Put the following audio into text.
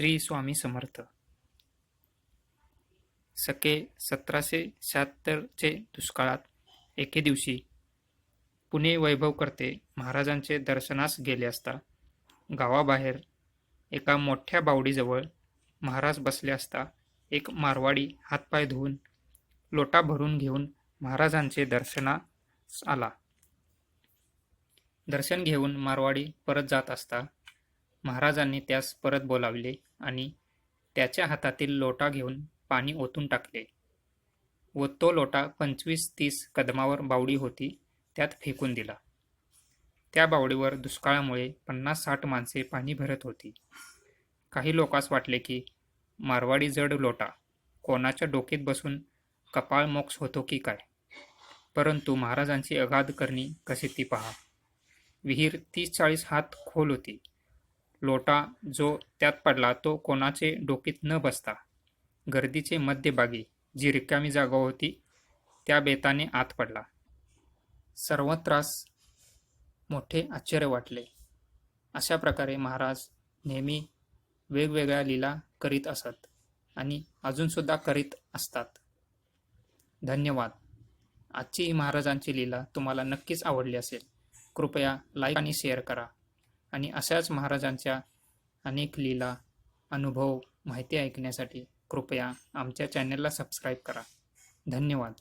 श्री स्वामी समर्थ. सके सतराशे शहात्तरचे दुष्काळात एके दिवशी पुणे वैभवकर्ते महाराजांचे दर्शनास गेले असता गावाबाहेर एका मोठ्या बावडीजवळ महाराज बसले असता एक मारवाडी हातपाय धुवून लोटा भरून घेऊन महाराजांचे दर्शनास आला. दर्शन घेऊन मारवाडी परत जात असता महाराजांनी त्यास परत बोलावले आणि त्याच्या हातातील लोटा घेऊन पाणी ओतून टाकले. व तो लोटा पंचवीस तीस कदमावर बावडी होती त्यात फेकून दिला. त्या बावडीवर दुष्काळामुळे पन्नास साठ माणसे पाणी भरत होती. काही लोकांस वाटले की मारवाडी जड लोटा कोणाच्या डोकीत बसून कपाळ मोक्ष होतो की काय? परंतु महाराजांची अगाध करणी कशी ती पहा. विहीर तीस चाळीस हात खोल होती. लोटा जो त्यात पडला तो कोणाचे डोकीत न बसता गर्दीचे मध्यभागी जी रिकामी जागा होती त्या बेताने आत पडला. सर्वत्रास मोठे आश्चर्य वाटले. अशा प्रकारे महाराज नेहमी वेगवेगळ्या लीला करीत असत आणि अजूनसुद्धा करीत असतात. धन्यवाद. आजची ही महाराजांची लीला तुम्हाला नक्कीच आवडली असेल. कृपया लाईक आणि शेअर करा. आणि अशाच महाराजांच्या अनेक लीला अनुभव माहिती ऐकण्यासाठी कृपया आमच्या चॅनलला सबस्क्राईब करा. धन्यवाद.